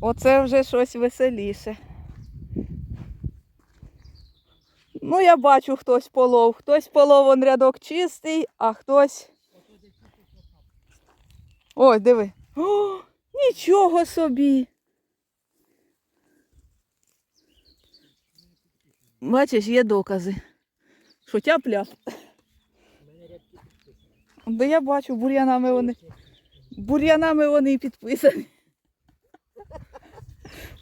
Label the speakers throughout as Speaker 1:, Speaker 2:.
Speaker 1: Оце вже щось веселіше. Ну, я бачу, хтось полов. Хтось полов, он рядок чистий, а хтось. Ой, диви. О, нічого собі. Бачиш, є докази. Що тяп-ляп. Да я бачу, бур'янами вони. Бур'янами вони підписані.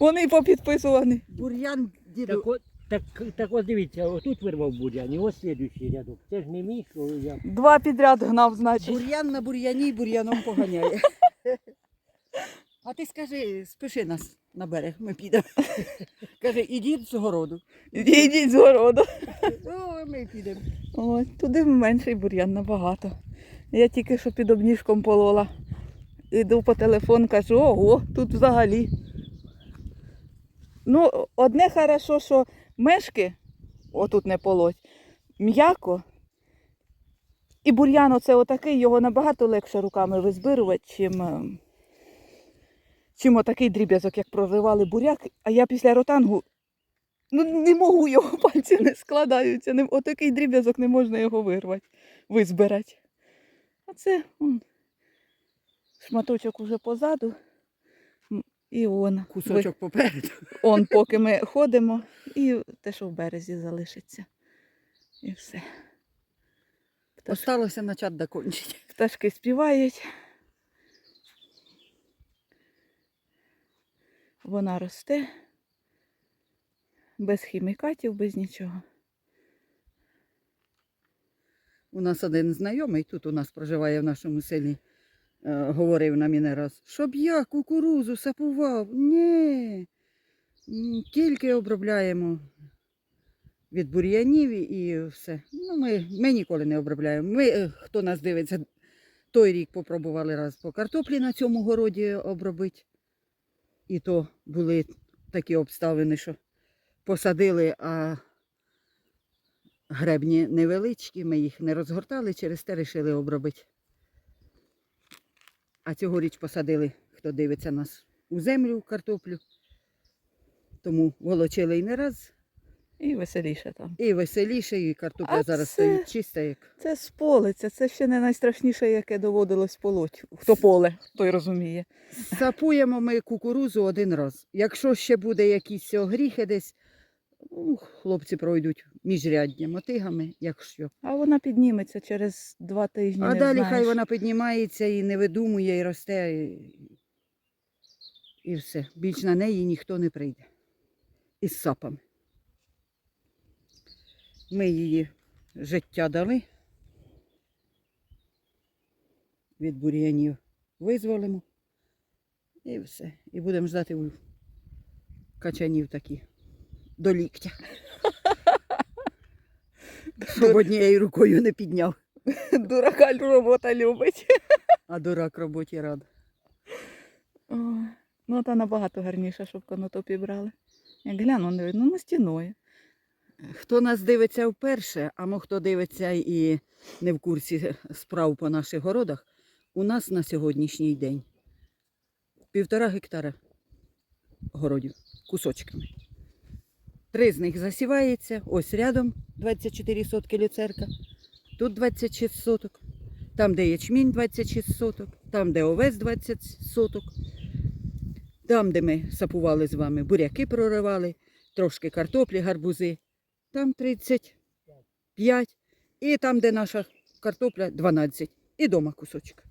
Speaker 1: Вони попідписувані.
Speaker 2: Бур'ян діду.
Speaker 3: Так от, так, так от дивіться, отут вирвав бур'ян, і ось слідуючий рядок. Це ж не мій, що я.
Speaker 1: Два підряд гнав, значить.
Speaker 2: Бур'ян на бур'яні бур'яном поганяє. А ти скажи, спиши нас на берег, ми підемо. Каже, ідіть з городу.
Speaker 1: Йдіть з городу.
Speaker 2: О, ми підемо.
Speaker 1: Ой, туди менший бур'ян набагато. Я тільки що під обніжком полола. Іду по телефон, кажу, ого, тут взагалі. Ну, одне хорошо, що мешки, отут не полоть, м'яко. І бур'ян оце отакий, його набагато легше руками визбирувати, чим, е, чим отакий дріб'язок, як проривали буряк. А я після ротангу ну, не можу його, пальці не складаються. Не, отакий дріб'язок не можна його вирвати, визбирати. А це шматочок уже позаду. І он, ви-
Speaker 2: попереду.
Speaker 1: он, поки ми ходимо, і те, що в березі залишиться. І все. Пташ-
Speaker 2: Осталося на чат докончити.
Speaker 1: Пташки співають. Вона росте. Без хімікатів, без нічого.
Speaker 2: У нас один знайомий тут у нас проживає в нашому селі. Е, говорив на мене раз, щоб я кукурузу сапував. Ні. Тільки обробляємо від бур'янів і- все. Ну, ми, ми ніколи не обробляємо. Ми, е, хто нас дивиться, той рік попробували раз по картоплі на цьому городі обробити. І то були такі обставини, що посадили, а гребні невеличкі, ми їх не розгортали, через те вирішили обробити. А цьогоріч посадили, хто дивиться нас, у землю картоплю. Тому волочили і не раз,
Speaker 1: І веселіше там.
Speaker 2: і веселіше, і картопля
Speaker 1: А
Speaker 2: зараз
Speaker 1: це-
Speaker 2: стоїть чиста, як
Speaker 1: Це з полиця, це ще не найстрашніше, яке доводилось полоть. Хто поле, той розуміє.
Speaker 2: Сапуємо ми кукурузу один раз. Якщо ще буде якісь огріхи десь, ну, хлопці пройдуть міжряддя мотигами, якщо.
Speaker 1: А вона підніметься через два тижні.
Speaker 2: А
Speaker 1: не
Speaker 2: далі
Speaker 1: знаєш.
Speaker 2: хай вона піднімається і не видумує, і росте. І, і все. Більш на неї ніхто не прийде. Із сапами. Ми її життя дали. Від бур'янів визволимо. І все. І будемо ждати качанів такі. До ліктя. Щоб однією рукою не підняв.
Speaker 1: Дурака робота любить.
Speaker 2: А дурак роботі рад.
Speaker 1: Ну, та набагато гарніше, щоб конотопі брали. Як гляну, не видно, ну стіною.
Speaker 2: Хто нас дивиться вперше, а мо хто дивиться і не в курсі справ по наших городах, у нас на сьогоднішній день півтора гектара городів кусочками. Три з них засівається, ось рядом 24 сотки люцерка, тут 26 соток, там, де ячмінь 26 соток, там, де овес 20 соток, там, де ми сапували з вами, буряки проривали, трошки картоплі, гарбузи, там 35, і там, де наша картопля 12, і дома кусочок.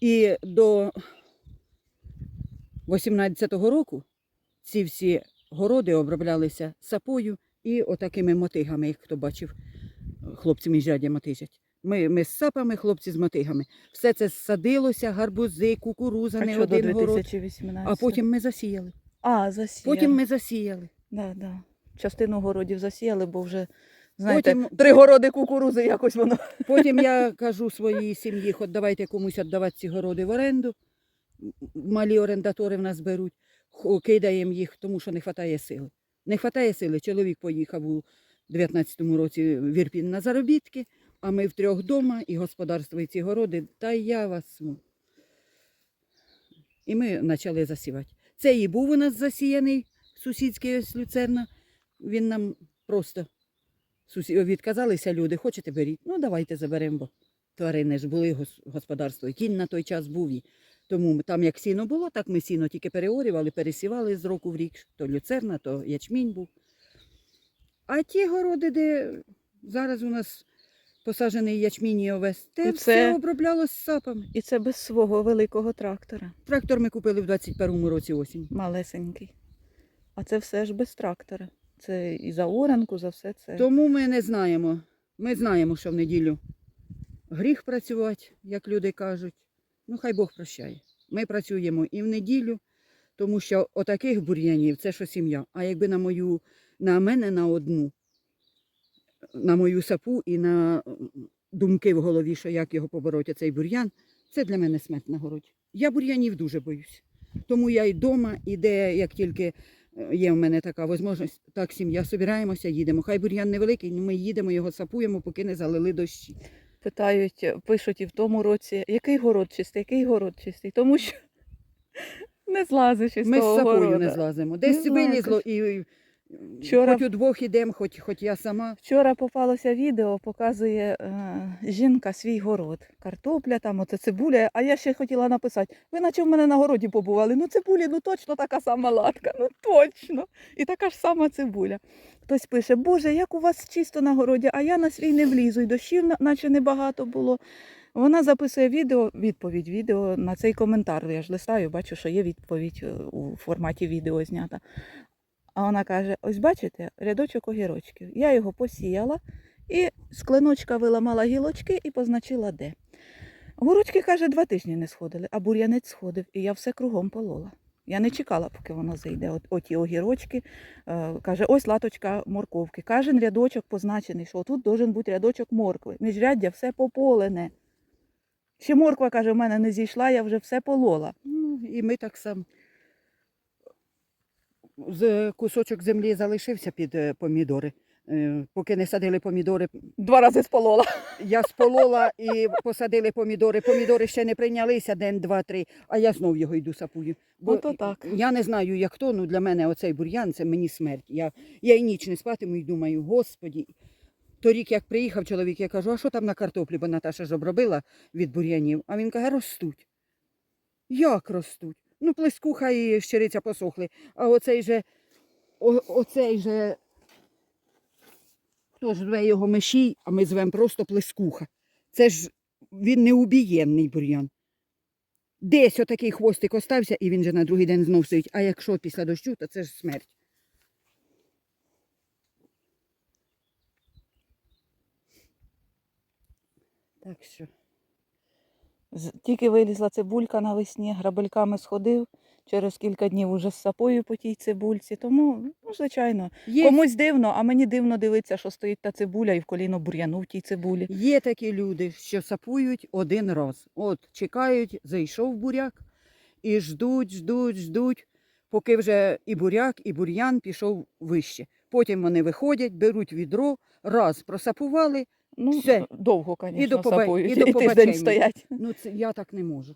Speaker 2: І до 18-го року ці всі городи оброблялися сапою і отакими мотигами, як хто бачив, хлопці міжрядя мотижать. Ми, ми з сапами, хлопці з мотигами. Все це садилося, гарбузи, кукуруза,
Speaker 1: А
Speaker 2: не
Speaker 1: що до
Speaker 2: один город.
Speaker 1: 2018?
Speaker 2: А потім ми засіяли.
Speaker 1: А, засіяли.
Speaker 2: Потім ми засіяли.
Speaker 1: Да, да. Частину городів засіяли, бо вже, знаєте,
Speaker 2: Потім-
Speaker 1: три городи кукурузи якось воно.
Speaker 2: Потім я кажу своїй сім'ї, от давайте комусь віддавати ці городи в оренду. М- Малі орендатори в нас беруть, кидаємо їх, тому що не вистачає сили. Не вистачає сили. Чоловік поїхав у 19-му році в Ірпін на заробітки, а ми втрьох вдома і господарство, і ці городи, та я вас. І ми почали засівати. Це і був у нас засіяний сусідський ось люцерна. Він нам просто відказалися люди, хочете беріть. Ну давайте заберемо, бо тварини ж були гос- господарство. І кінь на той час був. І тому там як сіно було, так ми сіно тільки переорювали, пересівали з року в рік. То люцерна, то ячмінь був. А ті городи, де зараз у нас посаджений ячмінь і овес, те
Speaker 1: І
Speaker 2: все
Speaker 1: це-
Speaker 2: оброблялось сапами.
Speaker 1: І це без свого великого трактора,
Speaker 2: Трактор ми купили в 21-му році осінь.
Speaker 1: малесенький. А це все ж без трактора. Це і за оранку, за все це.
Speaker 2: Тому ми не знаємо. Ми знаємо, що в неділю гріх працювати, як люди кажуть. Ну, хай Бог прощає. Ми працюємо і в неділю, тому що отаких бур'янів це що сім'я. А якби на мою, на мене на одну, на мою сапу і на думки в голові, що як його побороти, цей бур'ян, це для мене смерть на городі. Я бур'янів дуже боюсь. Тому я і вдома, і де, як тільки е, є в мене така можливість, так сім'я собираємося, їдемо. Хай бур'ян невеликий, ми їдемо, його сапуємо, поки не залили дощі.
Speaker 1: Питають, пишуть і в тому році, який город чистий, який город чистий, тому що не злазиш із
Speaker 2: Ми з
Speaker 1: того города.
Speaker 2: не злазимо. Десь
Speaker 1: Не
Speaker 2: вилізло і
Speaker 1: Вчора-
Speaker 2: хоч удвох ідемо, хоч, хоч я сама.
Speaker 1: Вчора попалося відео, показує е, жінка свій город. Картопля, там, оце цибуля. А я ще хотіла написати, ви наче в мене на городі побували. Ну цибулі, ну точно така сама латка, ну точно. І така ж сама цибуля. Хтось пише, Боже, як у вас чисто на городі, а я на свій не влізу, і дощів наче небагато було. Вона записує відео, відповідь відео на цей коментар. Я ж листаю, бачу, що є відповідь е, у форматі відео знята. А вона каже: ось бачите, рядочок огірочків. Я його посіяла і з клиночка виламала гілочки і позначила де. Горочки, каже, два тижні не сходили, а бур'янець сходив, і я все кругом полола. Я не чекала, поки воно зайде. От, оті огірочки. Е, каже, ось латочка морковки. Кожен рядочок позначений, що тут должен бути рядочок моркви. Міжряддя все пополене. Ще морква, каже, в мене не зійшла, я вже все полола.
Speaker 2: Ну, і ми так само. З кусочок землі залишився під е, помідори. Е, Поки не садили помідори,
Speaker 1: Два рази сполола.
Speaker 2: я сполола і посадили помідори. Помідори ще не прийнялися день, два, три, а я знов його йду сапую. Бо
Speaker 1: Ото так.
Speaker 2: Я не знаю, як то, ну для мене оцей бур'ян це мені смерть. Я, я і ніч не спатиму і думаю, господі. Торік, як приїхав чоловік, я кажу, а що там на картоплі, бо Наташа ж обробила від бур'янів. А він каже, ростуть. Як ростуть? Ну, плескуха і щириця посохли. А оцей же, о, оцей же, хто ж зве його мешій, а ми звемо просто плескуха. Це ж він неубієнний бур'ян. Десь отакий хвостик остався, і він же на другий день знов стоїть. А якщо після дощу, то це ж смерть. Так що.
Speaker 1: Тільки вилізла цибулька навесні, грабельками сходив. Через кілька днів уже з сапою по тій цибульці. Тому, ну, звичайно,
Speaker 2: Є,
Speaker 1: комусь дивно, а мені дивно дивитися, що стоїть та цибуля і в коліно бур'яну в тій цибулі.
Speaker 2: є такі люди, що сапують один раз. От чекають, зайшов буряк і ждуть, ждуть, ждуть, поки вже і буряк, і бур'ян пішов вище. Потім вони виходять, беруть відро, раз просапували.
Speaker 1: Ну,
Speaker 2: Все.
Speaker 1: довго,
Speaker 2: І
Speaker 1: звісно,
Speaker 2: до поба-
Speaker 1: сапують.
Speaker 2: і до
Speaker 1: тиждень
Speaker 2: побачення.
Speaker 1: стоять.
Speaker 2: Ну, це я так не можу.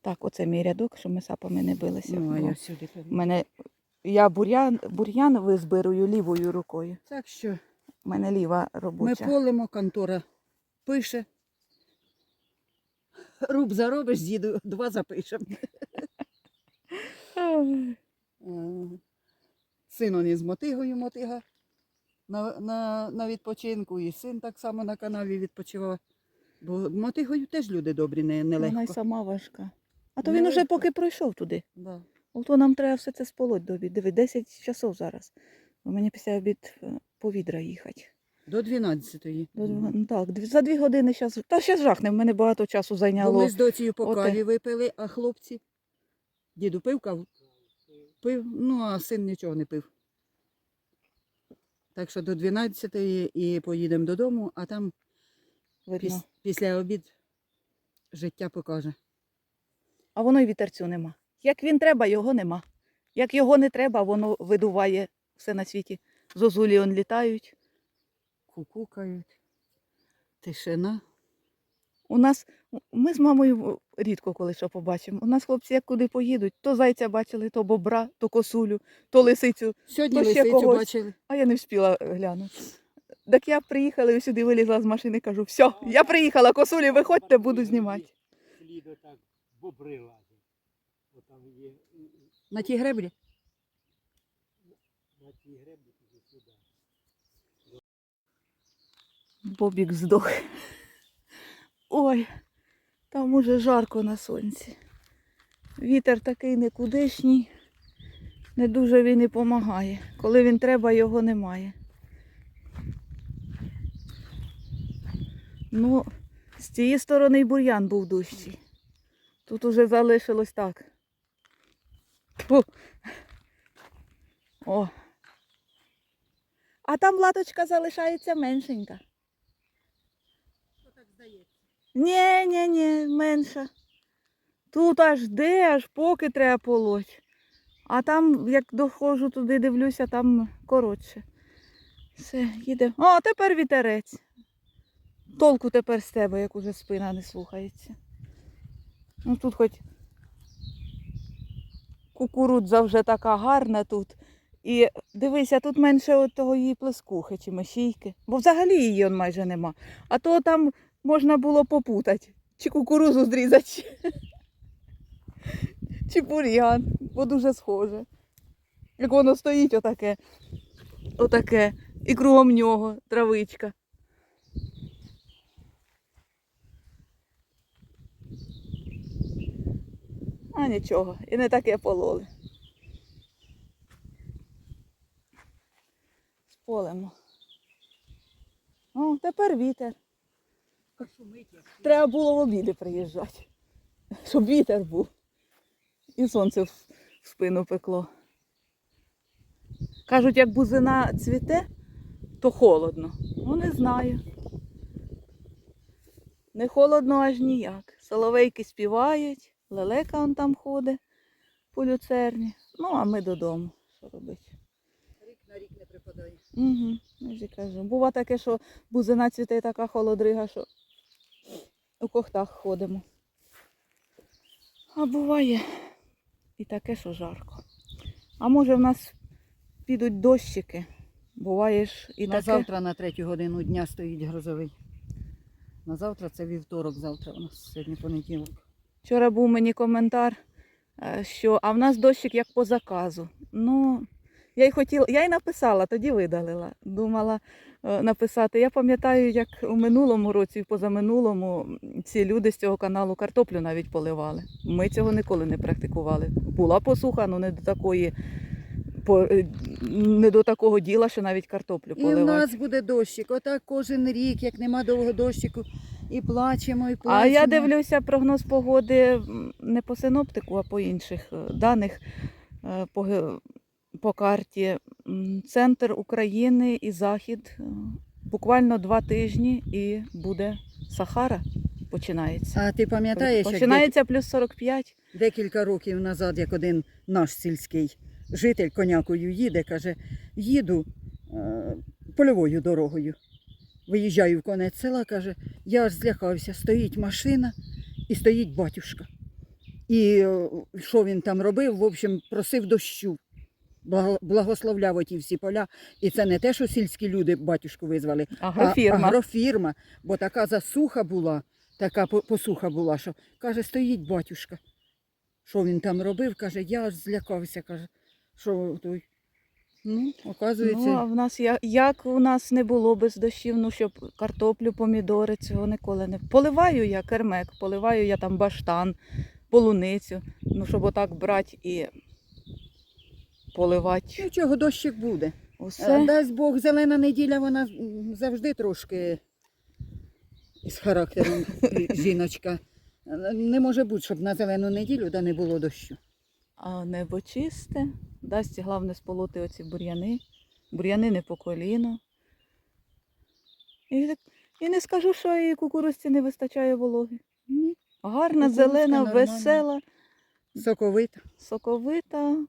Speaker 1: Так, оце мій рядок, що ми сапами не билися.
Speaker 2: Ну, а
Speaker 1: бо
Speaker 2: я сюди.
Speaker 1: в мене, я бур'ян, бур'ян визбирую лівою рукою.
Speaker 2: Так що
Speaker 1: У мене ліва
Speaker 2: ми
Speaker 1: робоча.
Speaker 2: полимо, контора пише. Руб заробиш, діду, два запишемо.
Speaker 1: Ай.
Speaker 2: Е, Син он із мотигою мотига на, на, на відпочинку, і син так само на канаві відпочивав. Бо мотигою теж люди добрі, не,
Speaker 1: Вона й сама важка. А то він уже
Speaker 2: Нелегко.
Speaker 1: поки пройшов туди.
Speaker 2: Да.
Speaker 1: Ото нам треба все це сполоть до обід. Диви, 10 часов зараз. Бо мені після обід е, по відра їхати.
Speaker 2: До 12-ї.
Speaker 1: До Ну, так, за дві години зараз. Та ще жахне, в мене багато часу
Speaker 2: Бо
Speaker 1: зайняло.
Speaker 2: ми з доцією по
Speaker 1: Оте.
Speaker 2: каві випили, а хлопці. Діду пив каву? Пив, ну а син нічого не пив. Так що до 12-ї і поїдемо додому, а там
Speaker 1: Видно.
Speaker 2: піс, після обід життя покаже.
Speaker 1: А воно й вітерцю нема. Як він треба, його нема. Як його не треба, воно видуває все на світі. Зозулі он літають.
Speaker 2: Кукукають, тишина.
Speaker 1: У нас ми з мамою рідко коли що побачимо. У нас хлопці як куди поїдуть, то зайця бачили, то бобра, то косулю, то лисицю,
Speaker 2: Сьогодні
Speaker 1: То ще
Speaker 2: лисицю
Speaker 1: когось.
Speaker 2: бачили.
Speaker 1: а я не встигла глянути. Так я приїхала і сюди вилізла з машини, кажу, все, я приїхала, косулі, виходьте, буду знімати.
Speaker 3: Отак бобри лазять. Є
Speaker 2: На тій греблі.
Speaker 3: на тій греблі туди сюди.
Speaker 1: Бобік здох. Ой, там уже жарко на сонці. Вітер такий никудишній, не дуже він і допомагає. Коли він треба, його немає. Ну, з цієї сторони й бур'ян був дужчий. Тут уже залишилось так. Тьфу. О. А там латочка залишається меншенька. Ні, ні, ні, менша. Тут аж де, аж поки треба полоть. А там, як доходжу туди, дивлюся, там коротше. Все, їде. О, тепер вітерець. Толку тепер з тебе, як уже спина не слухається. Ну тут хоч кукурудза вже така гарна тут. І дивися, тут менше от того її плескухи чи мешійки. Бо взагалі її он майже нема. А то там можна було попутати. Чи кукурузу зрізати, чи, бур'ян, бо дуже схоже. Як воно стоїть отаке, отаке, і кругом нього травичка. А нічого, і не таке пололи. Сполемо. О, тепер вітер. Треба було в обіди приїжджати, щоб вітер був. І сонце в спину пекло. Кажуть, як бузина цвіте, то холодно. Ну, не знаю. Не холодно аж ніяк. Соловейки співають, лелека он там ходить по люцерні. Ну, а ми додому. Що робити?
Speaker 2: Рік на рік не припадає.
Speaker 1: Угу, я ж кажу. Бува таке, що бузина цвіте така холодрига, що у кохтах ходимо. А буває і таке, що жарко. А може в нас підуть дощики. Буває ж і
Speaker 2: на
Speaker 1: таке.
Speaker 2: завтра на третю годину дня стоїть грозовий. На завтра це вівторок, завтра у нас сьогодні понеділок.
Speaker 1: Вчора був мені коментар, е, що а в нас дощик як по заказу. Ну, я й хотіла, я й написала, тоді видалила. Думала е, написати. Я пам'ятаю, як у минулому році, і позаминулому, ці люди з цього каналу картоплю навіть поливали. Ми цього ніколи не практикували. Була посуха, але не до такої. по- е, Не до такого діла, що навіть картоплю
Speaker 2: І в нас буде дощик. Отак кожен рік, як нема довго дощику, і плачемо, і плачемо.
Speaker 1: А я дивлюся прогноз погоди не по синоптику, а по інших е, даних по, по карті. Центр України і Захід е, буквально два тижні і буде Сахара. Починається.
Speaker 2: А ти пам'ятаєш, як
Speaker 1: Починається плюс 45.
Speaker 2: декілька років назад, як один наш сільський житель конякою їде, каже, їду е, польовою дорогою. Виїжджаю в конець села, каже, я аж злякався, стоїть машина і стоїть батюшка. І е, що він там робив? В общем, просив дощу. Благо- Благословляв оті всі поля. І це не те, що сільські люди батюшку визвали,
Speaker 1: Агрофірма.
Speaker 2: а агрофірма, бо така засуха була, така посуха була, що каже, стоїть батюшка. Що він там робив? Каже, я аж злякався, каже, що той. Ну, оказується,
Speaker 1: Ну, а в нас як, як у нас не було без дощів, ну щоб картоплю, помідори, цього ніколи не. Поливаю я кермек, поливаю я там баштан, полуницю. Ну, щоб отак брати і поливати
Speaker 2: нічого, дощик буде.
Speaker 1: усе.
Speaker 2: Е, Дасть Бог, зелена неділя, вона завжди трошки з характером жіночка. Не може бути, щоб на зелену неділю да не було дощу.
Speaker 1: А небо чисте, дасть головне сполоти оці бур'яни. Бур'яни не по коліно. І, і не скажу, що і кукурузці не вистачає вологи.
Speaker 2: Ні,
Speaker 1: Гарна,
Speaker 2: Кукурудзка
Speaker 1: зелена,
Speaker 2: нормальна.
Speaker 1: весела.
Speaker 2: Соковита.
Speaker 1: соковита.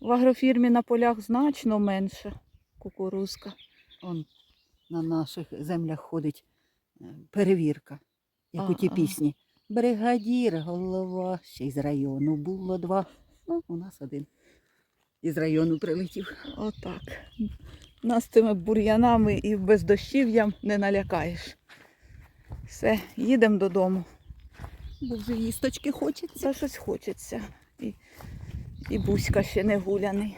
Speaker 1: В агрофірмі на полях значно менше кукурузка.
Speaker 2: Он на наших землях ходить перевірка, як у ті пісні. Бригадір, голова, ще й з району було два. Ну, у нас один із району прилетів.
Speaker 1: Отак. Нас цими бур'янами і бездощів'ям не налякаєш. Все, їдемо додому.
Speaker 2: Бо вже їсточки хочеться.
Speaker 1: Це щось хочеться. І, і Буська ще не гуляний.